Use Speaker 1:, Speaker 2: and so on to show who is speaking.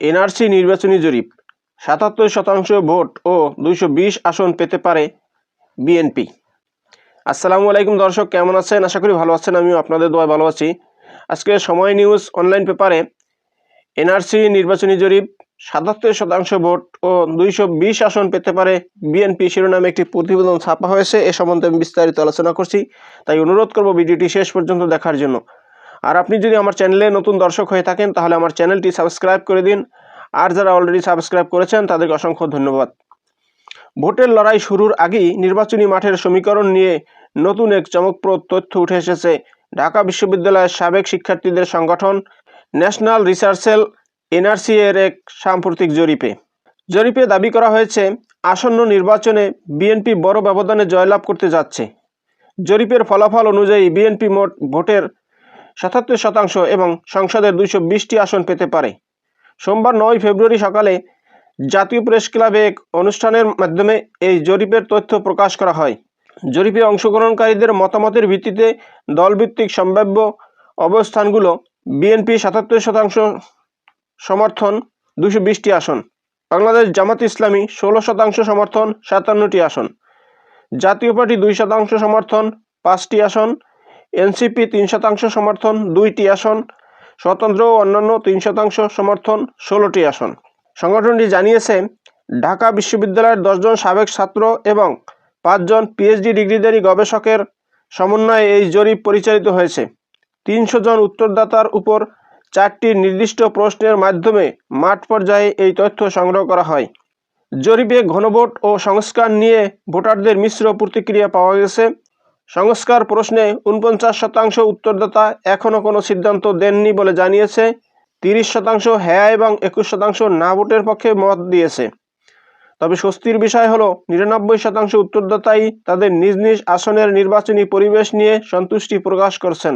Speaker 1: NRC নির্বাচনী জরিপ, সাতাত্তর শতাংশ ভোট ও দুইশো বিশ আসন পেতে পারে বিএনপি। আসসালামু আলাইকুম দর্শক, কেমন আছেন? আশা করি ভালো আছেন, আমিও আপনাদের দোয়ায় ভালো আছি। আজকে সময় নিউজ অনলাইন পেপারে এনআরসি নির্বাচনী জরিপ, সাতাত্তর শতাংশ ভোট ও দুইশো বিশ আসন পেতে পারে বিএনপি। শিরোনামে একটি প্রতিবেদন ছাপা হয়েছে, এ সম্বন্ধে আমি বিস্তারিত আলোচনা করছি। তাই অনুরোধ করব ভিডিওটি শেষ পর্যন্ত দেখার জন্য। আর আপনি যদি আমার চ্যানেলে নতুন দর্শক হয়ে থাকেন, তাহলে আমার চ্যানেলটি সাবস্ক্রাইব করে দিন। আর যারা অলরেডি সাবস্ক্রাইব করেছেন, তাদেরকে অসংখ্য ধন্যবাদ। ভোটের লড়াই শুরুর আগেই নির্বাচনী মাঠের সমীকরণ নিয়ে নতুন এক চমকপ্রদ তথ্য উঠে এসেছে। ঢাকা বিশ্ববিদ্যালয়ের সাবেক শিক্ষার্থীদের সংগঠন ন্যাশনাল রিসার্চেল এনআরসি এর এক সাম্প্রতিক জরিপে। জরিপে দাবি করা হয়েছে, আসন্ন নির্বাচনে বিএনপি বড় ব্যবধানে জয়লাভ করতে যাচ্ছে। জরিপের ফলাফল অনুযায়ী বিএনপি মোট ভোটের সাতাত্তর শতাংশ এবং সংসদের দুইশো বিশটি আসন পেতে পারে। সোমবার নয় ফেব্রুয়ারি সকালে জাতীয় প্রেস ক্লাবে এক অনুষ্ঠানের মাধ্যমে এই জরিপের তথ্য প্রকাশ করা হয়। জরিপে অংশগ্রহণকারীদের মতামতের ভিত্তিতে দলভিত্তিক সম্ভাব্য অবস্থানগুলো বিএনপি সাতাত্তর শতাংশ সমর্থন দুশো বিশটি আসন, বাংলাদেশ জামাত ইসলামী ষোলো শতাংশ সমর্থন, সাতান্নটি আসন, জাতীয় পার্টি দুই শতাংশ সমর্থন, পাঁচটি আসন এনসিপি তিন শতাংশ সমর্থন, দুইটি আসন। স্বতন্ত্র ও অন্যান্য তিন শতাংশ সমর্থন, ষোলোটি আসন। সংগঠনটি জানিয়েছে, ঢাকা বিশ্ববিদ্যালয়ের দশজন সাবেক ছাত্র এবং পাঁচজন পিএইচডি ডিগ্রিধারী গবেষকের সমন্বয়ে এই জরিপ পরিচালিত হয়েছে। তিনশো জন উত্তরদাতার উপর চারটি নির্দিষ্ট প্রশ্নের মাধ্যমে মাঠ পর্যায়ে এই তথ্য সংগ্রহ করা হয়। জরিপে ঘনভোট ও সংস্কার নিয়ে ভোটারদের মিশ্র প্রতিক্রিয়া পাওয়া গেছে। সংস্কার প্রশ্নে উনপঞ্চাশ শতাংশ উত্তরদাতা এখনও কোনো সিদ্ধান্ত দেননি বলে জানিয়েছে। তিরিশ শতাংশ হ্যাঁ এবং একুশ শতাংশ না ভোটের পক্ষে মত দিয়েছে। তবে স্বস্তির বিষয় হলো, নিরানব্বই শতাংশ উত্তরদাতাই তাদের নিজ নিজ আসনের নির্বাচনী পরিবেশ নিয়ে সন্তুষ্টি প্রকাশ করছেন।